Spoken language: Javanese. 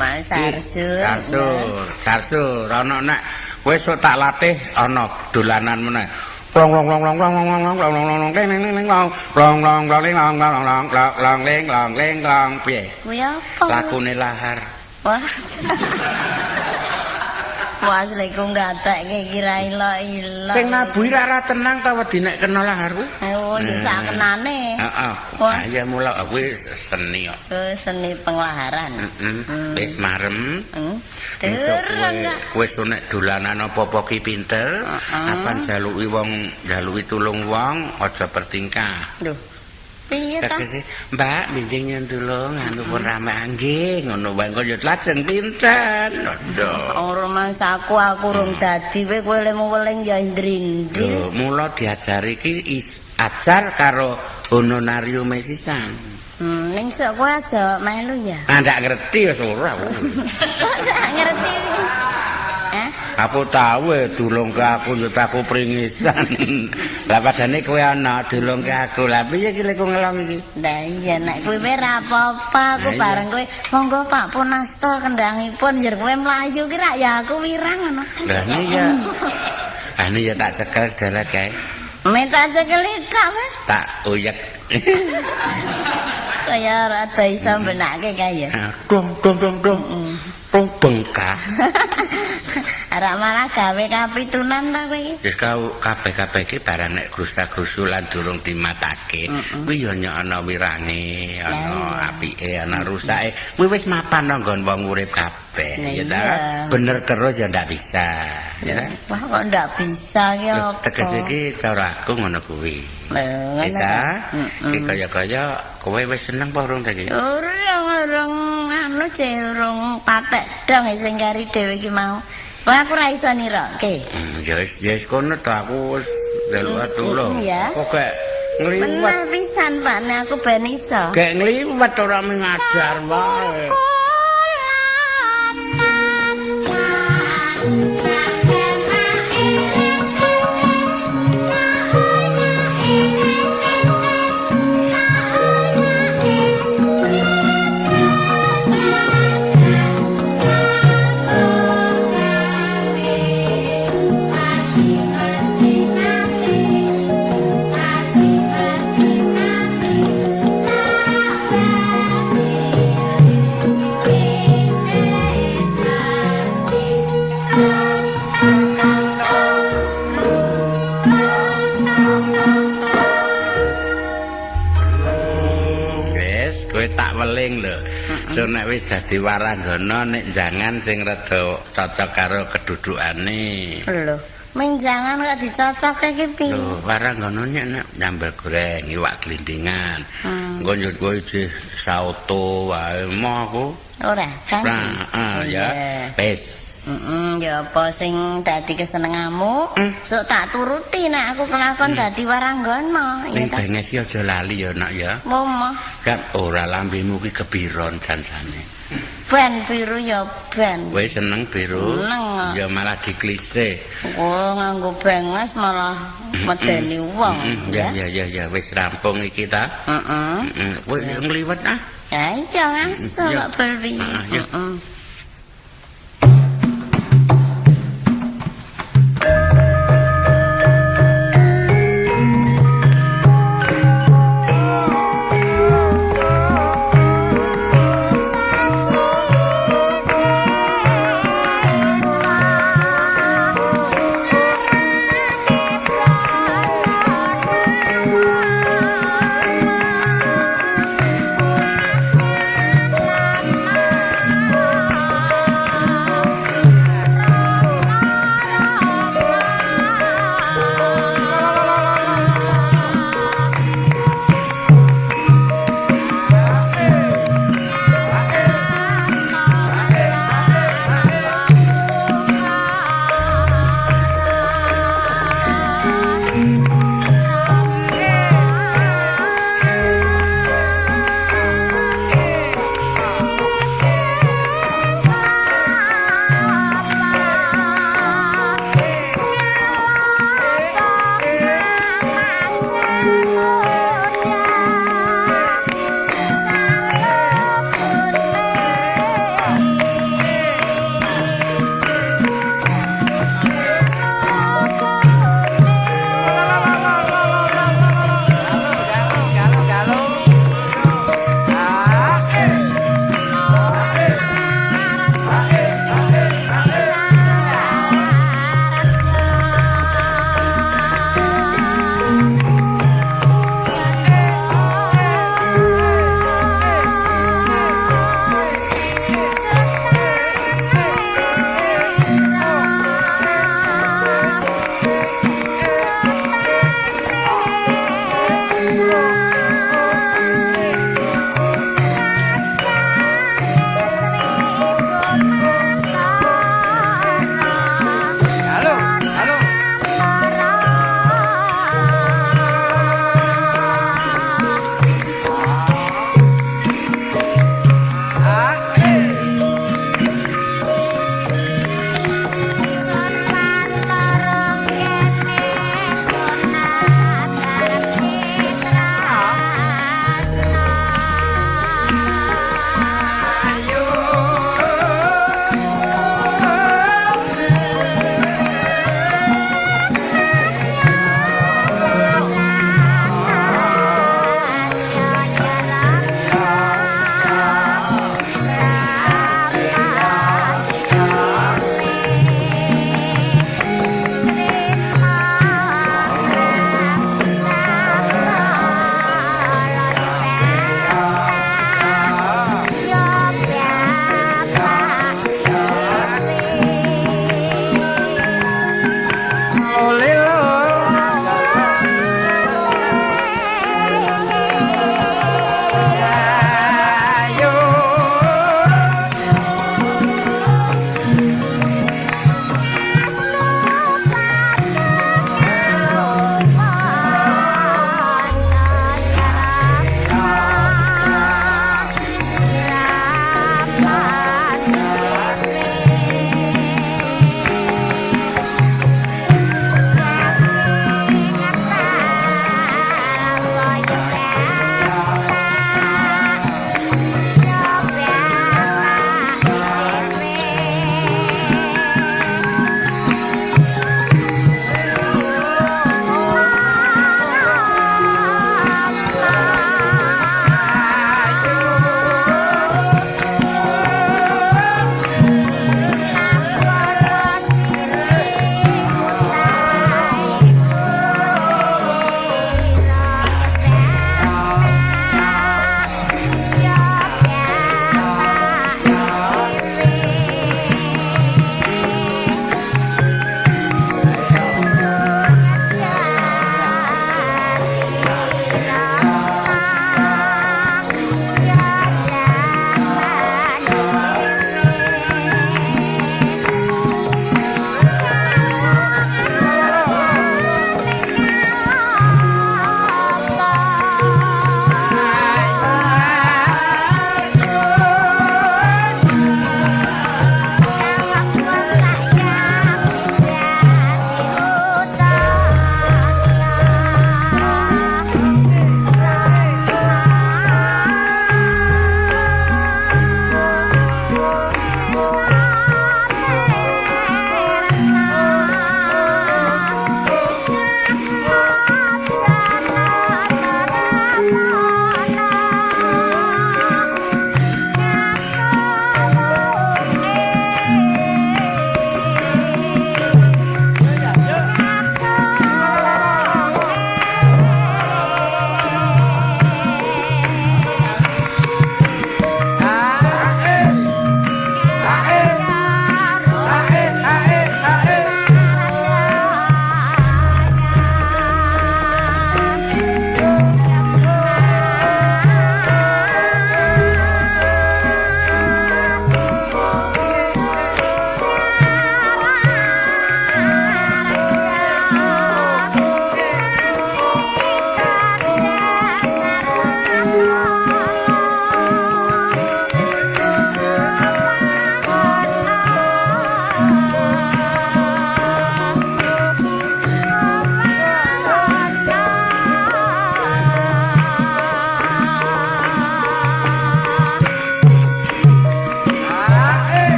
Cuma sarsur. Sarsur, sarsur. Ana nek wis sok tak latih ana dolanan meneh. Long long long long long long long long long long long long ling ling ling long long long long ling long long long long long ling long ling long piye? Kuwi apa? Lakune lahar. Wah. Wah, asliku ngatek kira ilo-ilo. Sing nabuhi ra ra tenang ta wedi nek kena lahar kuwi? Oh, ya sak kenane. Heeh. Ah ya mula kuwi seni kok. Oh, seni penglaharan. Heeh. Wis marem. Hmm. Besok Terang kowe enggak? wis nek dolanan apa-apa ki pinter, apa jaluki wong, jaluki tulung wong, aja bertingkah. Duh. Piye ta? Mbak, minjing yen tulung anu pun rame nggih, ngono wae kok ya lajeng pinten. Aduh. Ora mas aku aku rung dadi kowe kowe lemu weling ya ndrindri. Lho, mula diajari ki is- ajar karo honorarium sisan. Hmm, ning sok kowe aja melu ya. Ah ndak ngerti wis ora. aku. Ndak ngerti? Eh? Aku tahu e dulung ke aku yo aku pringisan. Lah padane kowe ana dulung ke aku. Lah piye ki lek ngelong iki? Lah iya nek kowe ora apa-apa aku iya. bareng kowe monggo Pak Punasta kendangipun jer kowe mlayu ki rak ya aku wirang ngono. Lah ini ya. Ane ya tak cekel sedala kae. Minta cekelit tak Mas. Tak uyek. Kaya ora ada iso benake kae ya. Dong dong dong dong. Dong bengkak. Ora malah gawe kapitunan ta kowe iki. Wis kabeh-kabeh iki barang nek grusa-grusu lan durung dimatake. Kuwi ya nyok ana wirange, ana apike, ana rusake. Kuwi wis mapan nang nggon wong urip kabeh. Ya ta? Bener terus ya ndak bisa. Ya ta? Wah kok ndak bisa ki apa? Tegese iki cara aku ngono kuwi. Wis ngono ta? Iki kaya-kaya kowe wis seneng apa urung ta iki? Urung urung anu je urung patek dong sing kari dhewe iki mau. Wah aku ra iso nirokke. Hmm, ya wis ya wis kono to aku wis delok tulung. ya. Kok gak ngliwat. Bener pisan Pak aku ben iso. Gak ngliwat ora mengajar wae. Weling lho. So nek wis dadi waranggana nek jangan sing rada cocok karo kedudukane. Lho, menjangan kok dicocokke iki piye? Lho, waranggana nek nyambel goreng, iwak glindingan. Engko njut kowe iki sauto wae mah aku. Ora kan? Nah, ah, ya. Wis. Heeh, ya apa sing dadi kesenenganmu? Hmm. Sok tak turuti nek aku kelakon dadi waranggana, ya Ning ta. ya aja lali ya nak ya. Momo. Kan ora lambemu ki kebiron jansane. Ben biru ya ben. Kowe seneng biru? Seneng. Ya malah diklise. Oh, nganggo benges malah medeni wong. Ya ya ya ya wis rampung iki ta. Heeh. Heeh. Kowe ngliwet ah. Ya iya ngaso Ya. kok ya. Heeh.